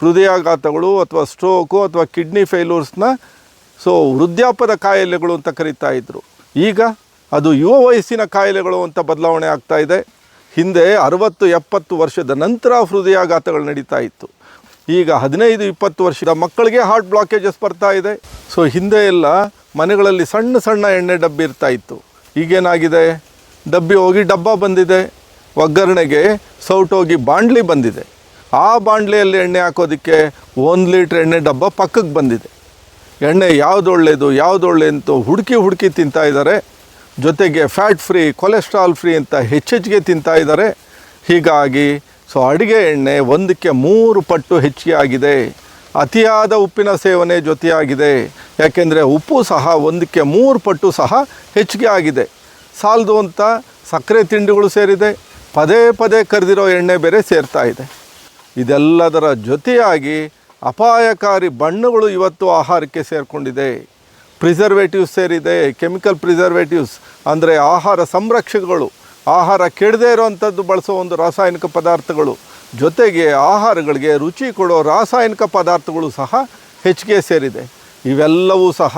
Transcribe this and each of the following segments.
ಹೃದಯಾಘಾತಗಳು ಅಥವಾ ಸ್ಟ್ರೋಕು ಅಥವಾ kidney ಫೇಲ್ಯೂರ್ಸ್ನ so ವೃದ್ಧಾಪದ ಕಾಯಿಲೆಗಳು ಅಂತ ಕರೀತಾ ಇದ್ರು. ಈಗ ಅದು ಯುವ ವಯಸ್ಸಿನ ಕಾಯಿಲೆಗಳು ಅಂತ ಬದಲಾವಣೆ ಆಗ್ತಾ ಇದೆ. ಹಿಂದೆ ಅರವತ್ತು ಎಪ್ಪತ್ತು ವರ್ಷದ ನಂತರ ಹೃದಯಾಘಾತಗಳು ನಡೀತಾ ಇತ್ತು. ಈಗ ಹದಿನೈದು ಇಪ್ಪತ್ತು ವರ್ಷದ ಮಕ್ಕಳಿಗೆ ಹಾರ್ಟ್ ಬ್ಲಾಕೇಜಸ್ ಬರ್ತಾ ಇದೆ. ಸೊ ಹಿಂದೆ ಎಲ್ಲ ಮನೆಗಳಲ್ಲಿ ಸಣ್ಣ ಸಣ್ಣ ಎಣ್ಣೆ ಡಬ್ಬಿ ಇರ್ತಾ ಇತ್ತು. ಈಗೇನಾಗಿದೆ? ಡಬ್ಬಿ ಹೋಗಿ ಡಬ್ಬ ಬಂದಿದೆ. ಒಗ್ಗರಣೆಗೆ ಸೌಟೋಗಿ ಬಾಂಡ್ಲಿ ಬಂದಿದೆ. ಆ ಬಾಂಡ್ಲೆಯಲ್ಲಿ ಎಣ್ಣೆ ಹಾಕೋದಕ್ಕೆ ಒಂದು ಲೀಟ್ರ್ ಎಣ್ಣೆ ಡಬ್ಬ ಪಕ್ಕಕ್ಕೆ ಬಂದಿದೆ. ಎಣ್ಣೆ ಯಾವುದು ಒಳ್ಳೆಯದು ಯಾವುದು ಒಳ್ಳೆ ಅಂತ ಹುಡುಕಿ ಹುಡುಕಿ ತಿಂತಾ ಇದ್ದಾರೆ ಜೊತೆಗೆ ಫ್ಯಾಟ್ ಫ್ರೀ ಕೊಲೆಸ್ಟ್ರಾಲ್ ಫ್ರೀ ಅಂತ ಹೆಚ್ಚೆಚ್ಚಿಗೆ ತಿಂತಾ ಇದ್ದಾರೆ ಹೀಗಾಗಿ ಸೊ ಅಡುಗೆ ಎಣ್ಣೆ ಒಂದಕ್ಕೆ ಮೂರು ಪಟ್ಟು ಹೆಚ್ಚಿಗೆ ಆಗಿದೆ ಅತಿಯಾದ ಉಪ್ಪಿನ ಸೇವನೆ ಜೊತೆಯಾಗಿದೆ. ಯಾಕೆಂದರೆ ಉಪ್ಪು ಸಹ ಒಂದಕ್ಕೆ ಮೂರು ಪಟ್ಟು ಸಹ ಹೆಚ್ಚಿಗೆ ಆಗಿದೆ. ಸಾಲದು ಅಂತ ಸಕ್ಕರೆ ತಿಂಡಿಗಳು ಸೇರಿದೆ. ಪದೇ ಪದೇ ಕರೆದಿರೋ ಎಣ್ಣೆ ಬೇರೆ ಸೇರ್ತಾ ಇದೆ. ಇದೆಲ್ಲದರ ಜೊತೆಯಾಗಿ ಅಪಾಯಕಾರಿ ಬಣ್ಣಗಳು ಇವತ್ತು ಆಹಾರಕ್ಕೆ ಸೇರಿಕೊಂಡಿದೆ. ಪ್ರಿಸರ್ವೇಟಿವ್ಸ್ ಸೇರಿದೆ, ಕೆಮಿಕಲ್ ಪ್ರಿಸರ್ವೇಟಿವ್ಸ್, ಅಂದರೆ ಆಹಾರ ಸಂರಕ್ಷಕಗಳು. ಆಹಾರ ಕೆಡದೇ ಇರುವಂಥದ್ದು ಬಳಸೋ ಒಂದು ರಾಸಾಯನಿಕ ಪದಾರ್ಥಗಳು. ಜೊತೆಗೆ ಆಹಾರಗಳಿಗೆ ರುಚಿ ಕೊಡೋ ರಾಸಾಯನಿಕ ಪದಾರ್ಥಗಳು ಸಹ ಹೆಚ್ಚಿಗೆ ಸೇರಿದೆ. ಇವೆಲ್ಲವೂ ಸಹ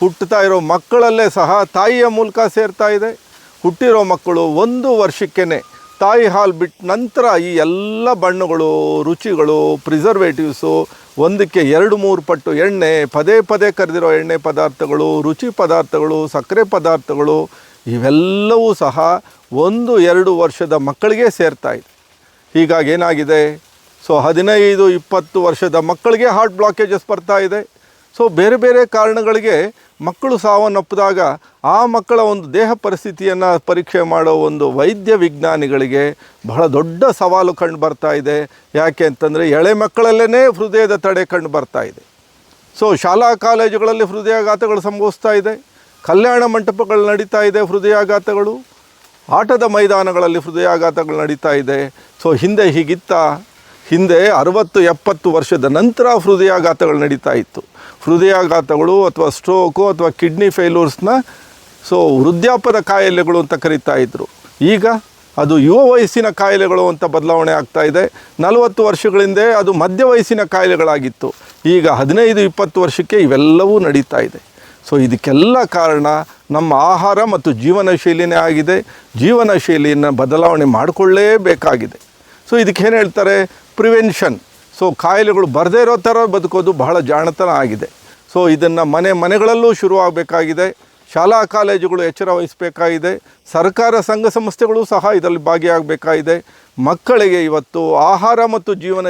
ಹುಟ್ಟುತ್ತಾ ಇರೋ ಮಕ್ಕಳಲ್ಲೇ ಸಹ ತಾಯಿಯ ಮೂಲಕ ಸೇರ್ತಾ ಇದೆ. ಹುಟ್ಟಿರೋ ಮಕ್ಕಳು ಒಂದು ವರ್ಷಕ್ಕೇ ತಾಯಿ ಹಾಲು ಬಿಟ್ಟ ನಂತರ ಈ ಎಲ್ಲ ಬಣ್ಣಗಳು, ರುಚಿಗಳು ಪ್ರಿಸರ್ವೇಟಿವ್ಸು ಒಂದಕ್ಕೆ ಎರಡು ಮೂರು ಪಟ್ಟು ಎಣ್ಣೆ, ಪದೇ ಪದೇ ಕರೆದಿರೋ ಎಣ್ಣೆ ಪದಾರ್ಥಗಳು, ರುಚಿ ಪದಾರ್ಥಗಳು, ಸಕ್ಕರೆ ಪದಾರ್ಥಗಳು, ಇವೆಲ್ಲವೂ ಸಹ ಒಂದು ಎರಡು ವರ್ಷದ ಮಕ್ಕಳಿಗೆ ಸೇರ್ತಾ ಇದೆ. ಹೀಗಾಗಿ ಏನಾಗಿದೆ? ಸೊ ಹದಿನೈದು, ಇಪ್ಪತ್ತು ವರ್ಷದ ಮಕ್ಕಳಿಗೆ ಹಾರ್ಟ್ ಬ್ಲಾಕೇಜಸ್ ಬರ್ತಾ ಇದೆ. ಸೊ ಬೇರೆ ಬೇರೆ ಕಾರಣಗಳಿಗೆ ಮಕ್ಕಳು ಸಾವನ್ನಪ್ಪಿದಾಗ ಆ ಮಕ್ಕಳ ಒಂದು ದೇಹ ಪರಿಸ್ಥಿತಿಯನ್ನು ಪರೀಕ್ಷೆ ಮಾಡೋ ಒಂದು ವೈದ್ಯ ವಿಜ್ಞಾನಿಗಳಿಗೆ ಬಹಳ ದೊಡ್ಡ ಸವಾಲು ಕಂಡು ಬರ್ತಾ ಇದೆ. ಯಾಕೆ ಅಂತಂದರೆ ಎಳೆ ಮಕ್ಕಳಲ್ಲೇ ಹೃದಯದ ತಡೆ ಕಂಡು ಬರ್ತಾ ಇದೆ. ಸೊ ಶಾಲಾ ಕಾಲೇಜುಗಳಲ್ಲಿ ಹೃದಯಾಘಾತಗಳು ಸಂಭವಿಸ್ತಾ ಇದೆ. ಕಲ್ಯಾಣ ಮಂಟಪಗಳು ನಡೀತಾ ಇದೆ ಹೃದಯಾಘಾತಗಳು. ಆಟದ ಮೈದಾನಗಳಲ್ಲಿ ಹೃದಯಾಘಾತಗಳು ನಡೀತಾ ಇದೆ. ಸೊ ಹಿಂದೆ ಹೀಗಿತ್ತ ಹಿಂದೆ ಅರವತ್ತು ಎಪ್ಪತ್ತು ವರ್ಷದ ನಂತರ ಹೃದಯಾಘಾತಗಳು ನಡೀತಾ ಇತ್ತು. ಹೃದಯಾಘಾತಗಳು ಅಥವಾ ಸ್ಟ್ರೋಕು ಅಥವಾ ಕಿಡ್ನಿ ಫೇಲ್ಯೂರ್ಸ್ನ ಸೊ ವೃದ್ಧಾಪದ ಕಾಯಿಲೆಗಳು ಅಂತ ಕರೀತಾ ಇದ್ದರು ಈಗ ಅದು ಯುವ ವಯಸ್ಸಿನ ಕಾಯಿಲೆಗಳು ಅಂತ ಬದಲಾವಣೆ ಆಗ್ತಾ ಇದೆ. ನಲವತ್ತು ವರ್ಷಗಳಿಂದೆ ಅದು ಮಧ್ಯ ವಯಸ್ಸಿನ ಕಾಯಿಲೆಗಳಾಗಿತ್ತು. ಈಗ ಹದಿನೈದು, ಇಪ್ಪತ್ತು ವರ್ಷಕ್ಕೆ ಇವೆಲ್ಲವೂ ನಡೀತಾ ಇದೆ. ಸೊ ಇದಕ್ಕೆಲ್ಲ ಕಾರಣ ನಮ್ಮ ಆಹಾರ ಮತ್ತು ಜೀವನ ಶೈಲಿನೇ ಆಗಿದೆ. ಜೀವನ ಶೈಲಿಯನ್ನು ಬದಲಾವಣೆ ಮಾಡಿಕೊಳ್ಳೇಬೇಕಾಗಿದೆ. ಸೊ ಇದಕ್ಕೆ ಏನು ಹೇಳ್ತಾರೆ? ಪ್ರಿವೆನ್ಷನ್. ಸೊ ಕಾಯಿಲೆಗಳು ಬರದೇ ಇರೋ ಥರ ಬದುಕೋದು ಬಹಳ ಜಾಣತನ ಆಗಿದೆ. ಸೊ ಇದನ್ನು ಮನೆ ಮನೆಗಳಲ್ಲೂ ಶುರುವಾಗಬೇಕಾಗಿದೆ. ಶಾಲಾ ಕಾಲೇಜುಗಳು ಎಚ್ಚರ ವಹಿಸಬೇಕಾಗಿದೆ. ಸರ್ಕಾರ ಸಂಘ ಸಂಸ್ಥೆಗಳು ಸಹ ಇದರಲ್ಲಿ ಭಾಗಿಯಾಗಬೇಕಾಗಿದೆ. ಮಕ್ಕಳಿಗೆ ಇವತ್ತು ಆಹಾರ ಮತ್ತು ಜೀವನ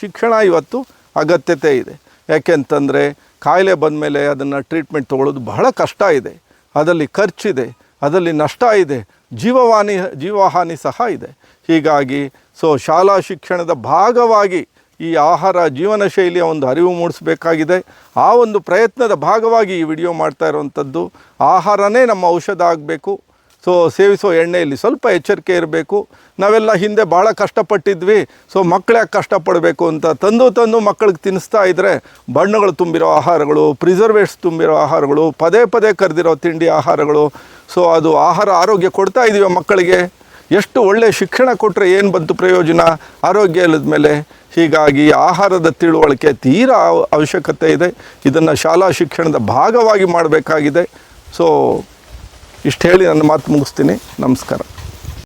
ಶಿಕ್ಷಣ ಇವತ್ತು ಅಗತ್ಯತೆ ಇದೆ. ಯಾಕೆಂತಂದರೆ ಕಾಯಿಲೆ ಬಂದಮೇಲೆ ಅದನ್ನು ಟ್ರೀಟ್ಮೆಂಟ್ ತೊಗೊಳ್ಳೋದು ಬಹಳ ಕಷ್ಟ ಇದೆ. ಅದರಲ್ಲಿ ಖರ್ಚಿದೆ, ಅದರಲ್ಲಿ ನಷ್ಟ ಇದೆ, ಜೀವವಾನಿ, ಜೀವಹಾನಿ ಸಹ ಇದೆ. ಹೀಗಾಗಿ ಸೊ ಶಾಲಾ ಶಿಕ್ಷಣದ ಭಾಗವಾಗಿ ಈ ಆಹಾರ ಜೀವನ ಶೈಲಿಯ ಒಂದು ಅರಿವು ಮೂಡಿಸಬೇಕಾಗಿದೆ. ಆ ಒಂದು ಪ್ರಯತ್ನದ ಭಾಗವಾಗಿ ಈ ವಿಡಿಯೋ ಮಾಡ್ತಾ ಇರುವಂಥದ್ದು. ಆಹಾರನೇ ನಮ್ಮ ಔಷಧ ಆಗಬೇಕು. ಸೊ ಸೇವಿಸೋ ಎಣ್ಣೆಯಲ್ಲಿ ಸ್ವಲ್ಪ ಎಚ್ಚರಿಕೆ ಇರಬೇಕು. ನಾವೆಲ್ಲ ಹಿಂದೆ ಭಾಳ ಕಷ್ಟಪಟ್ಟಿದ್ವಿ. ಸೊ ಮಕ್ಕಳು ಕಷ್ಟಪಡಬೇಕು ಅಂತ ತಂದು ತಂದು ಮಕ್ಕಳಿಗೆ ತಿನ್ನಿಸ್ತಾ ಇದ್ದರೆ ಬಣ್ಣಗಳು ತುಂಬಿರೋ ಆಹಾರಗಳು ಪ್ರಿಸರ್ವೇಟ್ಸ್ ತುಂಬಿರೋ ಆಹಾರಗಳು, ಪದೇ ಪದೇ ಕರೆದಿರೋ ತಿಂಡಿ ಆಹಾರಗಳು. ಸೊ ಅದು ಆಹಾರ ಆರೋಗ್ಯ ಕೊಡ್ತಾ ಇದ್ದೀವಿ ಮಕ್ಕಳಿಗೆ? ಎಷ್ಟು ಒಳ್ಳೆಯ ಶಿಕ್ಷಣ ಕೊಟ್ಟರೆ ಏನು ಬಂತು ಪ್ರಯೋಜನ? ಆರೋಗ್ಯ ಇಲ್ಲದ ಮೇಲೆ ಹೀಗಾಗಿ ಆಹಾರದ ತಿಳುವಳಿಕೆ ತೀರಾ ಅವ- ಅವಶ್ಯಕತೆ ಇದೆ. ಇದನ್ನು ಶಾಲಾ ಶಿಕ್ಷಣದ ಭಾಗವಾಗಿ ಮಾಡಬೇಕಾಗಿದೆ. ಸೊ ಇಷ್ಟು ಹೇಳಿ ನನ್ನ ಮಾತು ಮುಗಿಸ್ತೀನಿ. ನಮಸ್ಕಾರ.